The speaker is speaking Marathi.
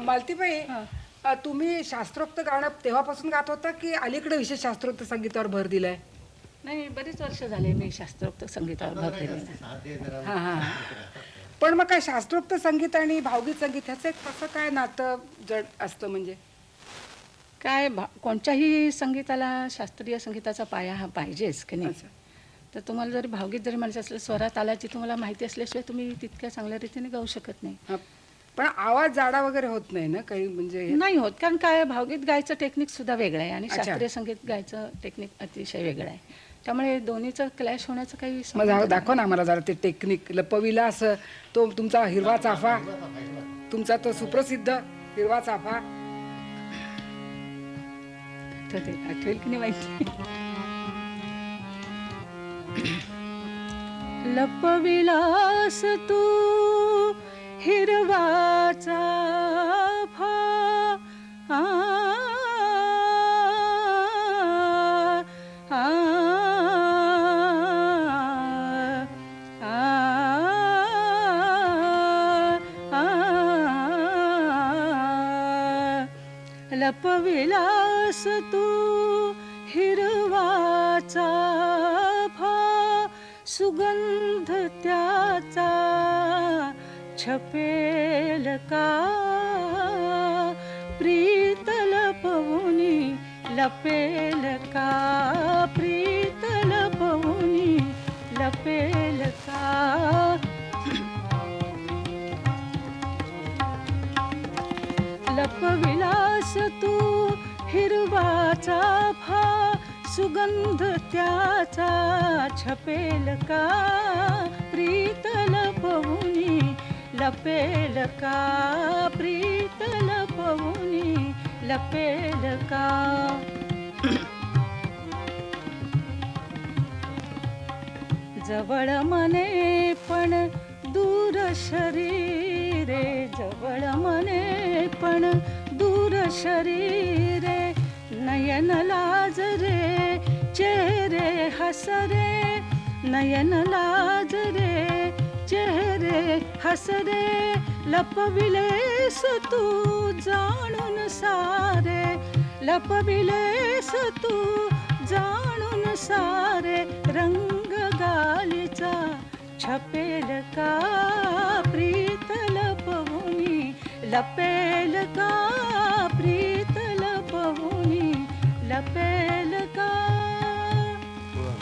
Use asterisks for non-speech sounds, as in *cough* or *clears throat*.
मालतीबाई तुम्ही शास्त्रोक्त गाणं तेव्हापासून गात होता की अलीकडे विशेष शास्त्रोक्त संगीतावर भर दिलाय? नाही बरीच वर्ष झाले मी शास्त्रोक्त संगीतावर भर दिलेला हा हा. पण मग काय शास्त्रोक्त संगीत आणि भावगीत संगीत ह्याचं एक कसं काय नातं जड असतं म्हणजे? काय भा कोणत्याही संगीताला शास्त्रीय संगीताचा पाया हा पाहिजेच की नाही. तर तुम्हाला जरी भावगीत जरी म्हणायचं असलं स्वरात आल्याची तुम्हाला माहिती असल्याशिवाय तुम्ही तितक्या चांगल्या रीतीने गाऊ शकत नाही. पण आवाज जाडा वगैरे होत नाही ना काही म्हणजे नाही होत कारण काय भावगीत गायचं टेक्निक सुद्धा वेगळं आहे आणि. शास्त्रीय संगीत गायचं टेक्निक अतिशय वेगळं आहे त्यामुळे दोन्हीचं क्लॅश होण्याचं काही. दाखव ना आम्हाला जरा ते टेक्निक लपविला असं तो तुमचा हिरवा चाफा तुमचा तो सुप्रसिद्ध हिरवा चाफा आठवेल की नाही माहिती *clears throat* लपविलास तू हिरवाचा फा आ, आ, लपविलास तू हिरवाचा सुगंध त्याचा छपेल का? प्रीत लपवुनी लपेल का? प्रीत लपवुनी लपेल का? लपविलास तू हिरवाचा फा सुगंध त्याचा छपेल का? प्रीत लपवुनी लपेल का? प्रीत लपवुनी लपेल का? *clears throat* जवळ मने पण दूर शरीरे जवळ मने पण दूर शरीरे नयन लाज रे हसरे नयन लाज रे चेहरे हसरे लपविलेस तू जाणून सारे लपविलेस तू जाणून सारे रंग गालीचा छपेल का प्रीत लपवुनी लपेल का